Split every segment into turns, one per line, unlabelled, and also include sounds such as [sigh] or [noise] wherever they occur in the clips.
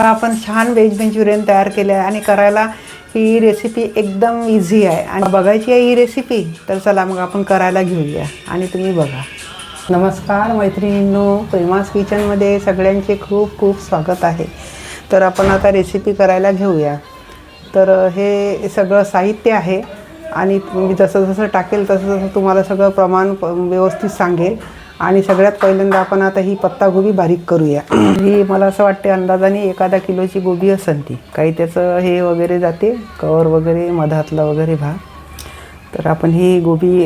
तर आपण छान व्हेज मंच्युरियन तयार केलं आहे आणि करायला ही रेसिपी एकदम इझी आहे. आणि बघायची आहे ही रेसिपी तर चला मग आपण करायला घेऊया. आणि तुम्ही बघा. नमस्कार मैत्रिणींनो प्रेमास किचनमध्ये सगळ्यांचे खूप खूप स्वागत आहे. तर आपण आता रेसिपी करायला घेऊया. तर हे सगळं साहित्य आहे. आणि मी जसं जसं टाकेल तसं तसं तुम्हाला सगळं प्रमाण प- व्यवस्थित सांगेल. आणि सगळ्यात पहिल्यांदा आपण आता ही पत्तागोबी बारीक करूया. [clears throat] ही मला असं वाटते अंदाजाने एखादा किलोची गोबी असेल ती. काही त्याचं हे वगैरे जाते कवर वगैरे मधातला वगैरे भाग. तर आपण ही गोबी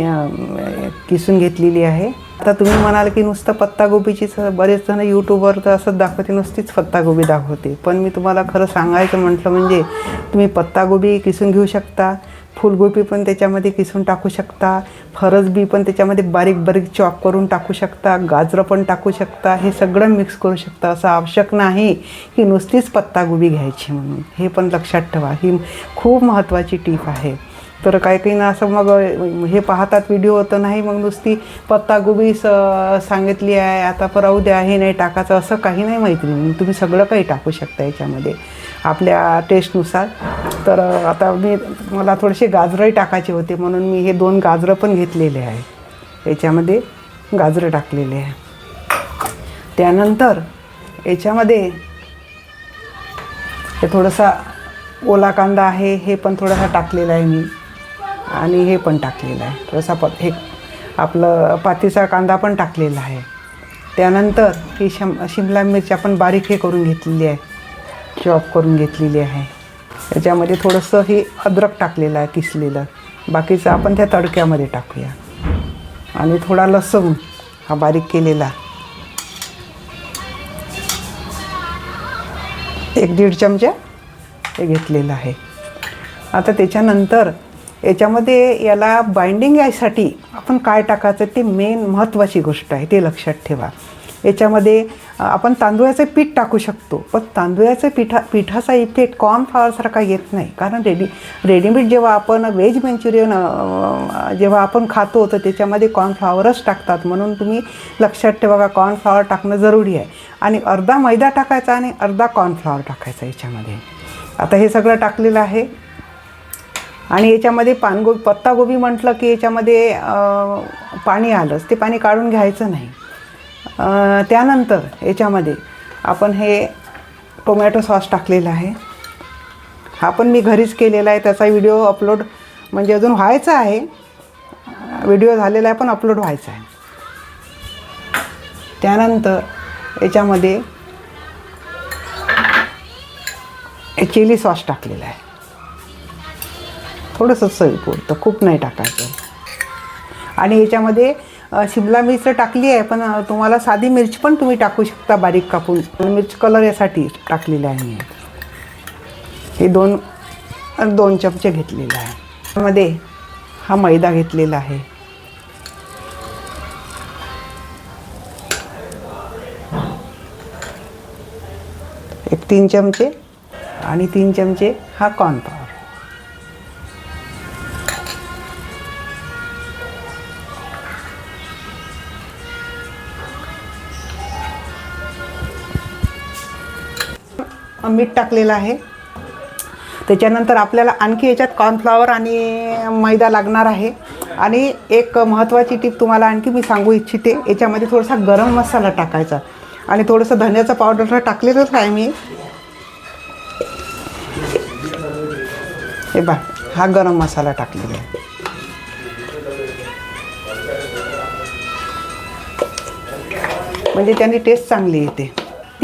किसून घेतलेली आहे. आता तुम्ही म्हणाल की नुसतं पत्तागोबीचीच बरेच जण यूट्यूबवर तर असंच दाखवते नुसतीच पत्तागोबी दाखवते. पण मी तुम्हाला खरं सांगायचं म्हटलं म्हणजे तुम्ही पत्तागोबी किसून घेऊ शकता. फुलगोबी पण त्याच्यामध्ये किसून टाकू शकता फरसबी पण त्याच्यामध्ये बारीक बारीक चॉप करून टाकू शकता गाजरं पण टाकू शकता हे सगळं मिक्स करू शकता. असं आवश्यक नाही की नुसतीच पत्तागोबी घ्यायची म्हणून. हे पण लक्षात ठेवा. ही खूप महत्त्वाची टीप आहे. तर काही काही ना असं मग हे पाहतात व्हिडिओ होतं नाही मग नुसती पत्तागोबी स सांगितली आहे आता राहू द्या हे नाही टाकायचं असं काही नाही माहिती तुम्ही सगळं काही टाकू शकता याच्यामध्ये. आपल्या टेस्टनुसार तर आता मी मला थोडेसे गाजरही टाकायचे होते म्हणून मी हे दोन गाजरं पण घेतलेले आहे. याच्यामध्ये गाजरं टाकलेले आहे. त्यानंतर याच्यामध्ये हे थोडासा ओला कांदा आहे हे पण थोडासा टाकलेला आहे मी. आणि हे पण टाकलेलं आहे. थोडासा प हे आपलं पातीचा कांदा पण टाकलेला आहे. त्यानंतर ही शम शिमला मिरची आपण बारीक हे करून घेतलेली आहे. चॉप करून घेतलेली आहे. याच्यामध्ये थोडंसं हे अद्रक टाकलेलं आहे किसलेलं. बाकीचं आपण त्या तडक्यामध्ये टाकूया. आणि थोडा लसूण हा बारीक केलेला. एक दीड चमचा हे घेतलेलं आहे. आता त्याच्यानंतर याच्यामध्ये याला बाइंडिंग यायसाठी आपण काय टाकायचं ते मेन महत्त्वाची गोष्ट आहे ते लक्षात ठेवा. याच्यामध्ये आपण तांदूळाचं पीठ टाकू शकतो. पण तांदूळाचं पिठा पिठाचा इफेक्ट कॉर्नफ्लॉवरसारखा येत नाही. कारण रेडी रेडीमेड जेव्हा आपण व्हेज मंचुरियन जेव्हा आपण खातो तर त्याच्यामध्ये कॉर्नफ्लॉवरच टाकतात. म्हणून तुम्ही लक्षात ठेवा का कॉर्नफ्लॉवर टाकणं जरुरी आहे. आणि अर्धा मैदा टाकायचा आणि अर्धा कॉर्नफ्लॉवर टाकायचा याच्यामध्ये. आता हे सगळं टाकलेलं आहे. आणि याच्यामध्ये पानगोबी पत्तागोबी म्हटलं की याच्यामध्ये पाणी आलंच. ते पाणी काढून घ्यायचं नाही. त्यानंतर याच्यामध्ये आपण हे टोमॅटो सॉस टाकलेला आहे. हा पण मी घरीच केलेला आहे. त्याचा व्हिडिओ अपलोड म्हणजे अजून व्हायचा आहे. व्हिडिओ झालेला आहे पण अपलोड व्हायचा आहे. त्यानंतर याच्यामध्ये चिली सॉस टाकलेला आहे. थोडंसं चवीपुरतं खूप नाही टाकायचं. आणि याच्यामध्ये शिमला मिरच टाकली आहे पण तुम्हाला साधी मिरची पण तुम्ही टाकू शकता बारीक कापून. मिरच कलर यासाठी टाकलेला आहे मी. हे दोन दोन चमचे घेतलेले आहे. त्यामध्ये हा मैदा घेतलेला आहे. एक तीन चमचे आणि तीन चमचे हा कॉर्नफ्लॉवर मीठ टाकलेलं आहे. त्याच्यानंतर आपल्याला आणखी याच्यात कॉर्नफ्लॉवर आणि मैदा लागणार आहे. आणि एक महत्त्वाची टीप तुम्हाला आणखी मी सांगू इच्छिते याच्यामध्ये थोडासा गरम मसाला टाकायचा. आणि थोडंसं धन्याचं पावडर टाकलेलंच आहे मी. हे बा हा गरम मसाला टाकलेला आहे. म्हणजे त्यांनी टेस्ट चांगली येते.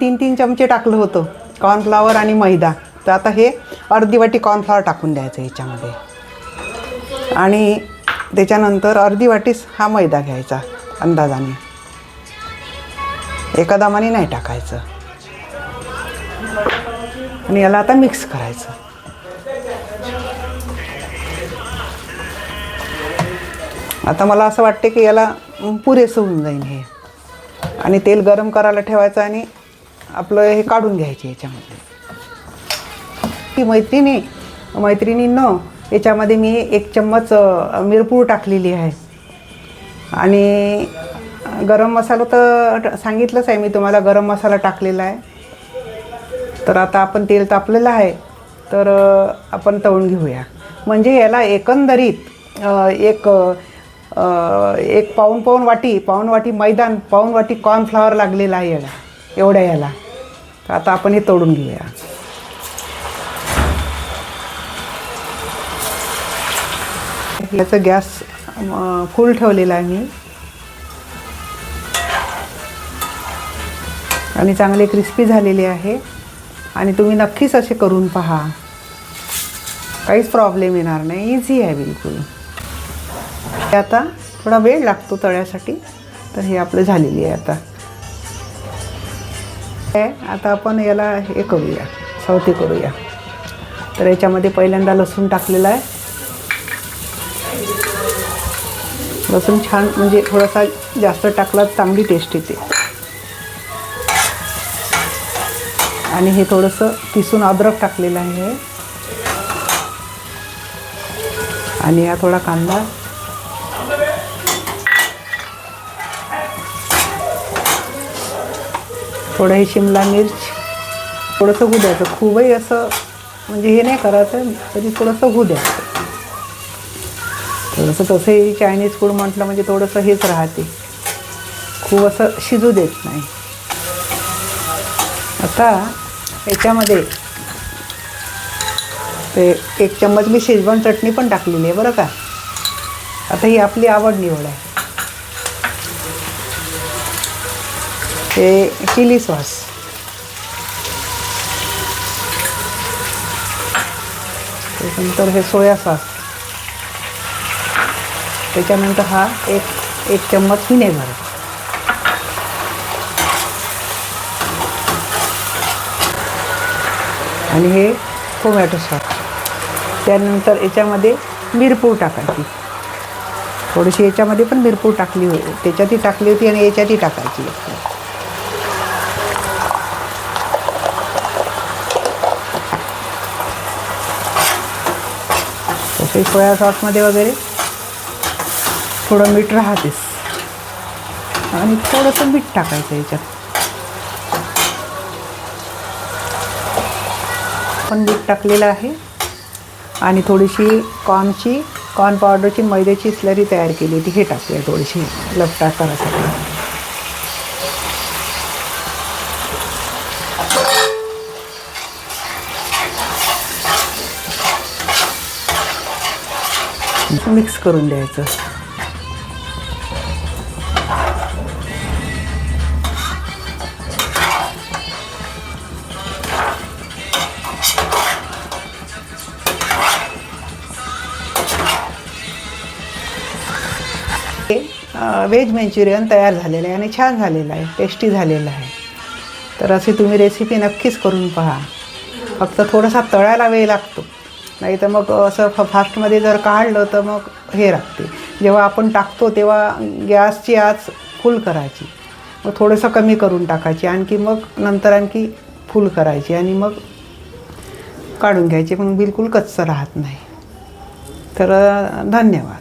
तीन तीन चमचे टाकलं होतं. कॉर्नफ्लॉवर आणि मैदा. तर आता हे अर्धी वाटी कॉर्नफ्लॉवर टाकून द्यायचं याच्यामध्ये. आणि त्याच्यानंतर अर्धी वाटीच हा मैदा घ्यायचा अंदाजाने. एका दामाने नाही टाकायचं. आणि याला आता मिक्स करायचं. आता मला असं वाटते की याला पुरेसं होऊन जाईल हे. आणि तेल गरम करायला ठेवायचं आणि आपलं हे काढून घ्यायचे याच्यामध्ये. ती मैत्रिणी मैत्रिणींनो याच्यामध्ये मी एक चम्मच अ, मिरपूड टाकलेली आहे. आणि गरम मसाला तर सांगितलंच आहे मी तुम्हाला गरम मसाला टाकलेला आहे. तर आता आपण तेल तापलेलं आहे तर आपण तळून घेऊया. म्हणजे याला एकंदरीत एक एक पाऊन पाऊन वाटी पाऊन वाटी मैदान पाऊन वाटी कॉर्नफ्लॉवर लागलेला आहे याला. एवढ्या याला. तर आता आपण हे तळून घेऊया. याचं गॅस फुल ठेवलेला आहे मी. आणि चांगले क्रिस्पी झालेले आहे. आणि तुम्ही नक्कीच असे करून पहा. काहीच प्रॉब्लेम येणार नाही. इझी आहे बिलकुल. हे आता थोडा वेळ लागतो तळ्यासाठी. तर हे आपलं झालेली आहे आता. आता आपण याला हे करूया सवती करूया. तर याच्यामध्ये पहिल्यांदा लसूण टाकलेला आहे. लसूण छान म्हणजे थोडासा जास्त टाकला चांगली टेस्ट येते. आणि हे थोडंसं किसून अद्रक टाकलेलं आहे. आणि हा थोडा कांदा थोडं हे शिमला मिर्च थोडंसं होऊ द्यायचं. खूपही असं म्हणजे हे नाही करायचं तरी थोडंसं होऊ द्यायचं. थोडंसं तसंही चायनीज फूड म्हटलं म्हणजे थोडंसं हेच राहते. खूप असं शिजू देत नाही. आता याच्यामध्ये ते एक चम्मच मी शेजवान चटणी पण टाकलेली आहे बरं का? आता ही आपली आवड निवड आहे. हे चिली सॉस. त्याच्यानंतर हे सोया सॉस. त्याच्यानंतर हा एक एक चम्मच विनेगर आणि हे टोमॅटो सॉस. त्यानंतर याच्यामध्ये मिरपूर टाकायची. थोडीशी याच्यामध्ये पण मिरपूर टाकली होती. त्याच्यातही टाकली होती आणि याच्यातही टाकायची. तसे सोया सॉसमध्ये वगैरे थोडं मीठ राहतेच. आणि थोडंसं मीठ टाकायचं याच्यात. पण मीठ टाकलेलं आहे. आणि थोडीशी कॉर्नची कॉर्न पावडरची मैद्याची स्लरी तयार केली होती. हे टाकूया थोडीशी लपटा करायसाठी. मिक्स करून द्यायचं. हे व्हेज मंचुरियन तयार झालेलं आहे आणि छान झालेलं आहे टेस्टी झालेलं आहे. तर अशी तुम्ही रेसिपी नक्कीच करून पहा. फक्त थोडासा तळायला वेळ लागतो. नाही तर मग असं फ फास्टमध्ये जर काढलं तर मग हे लागते जेव्हा आपण टाकतो तेव्हा गॅसची आच फुल करायची. मग थोडंसं कमी करून टाकायची. आणखी मग नंतर आणखी फुल करायची आणि मग काढून घ्यायची. मग बिलकुल कच्चं राहत नाही. तर धन्यवाद.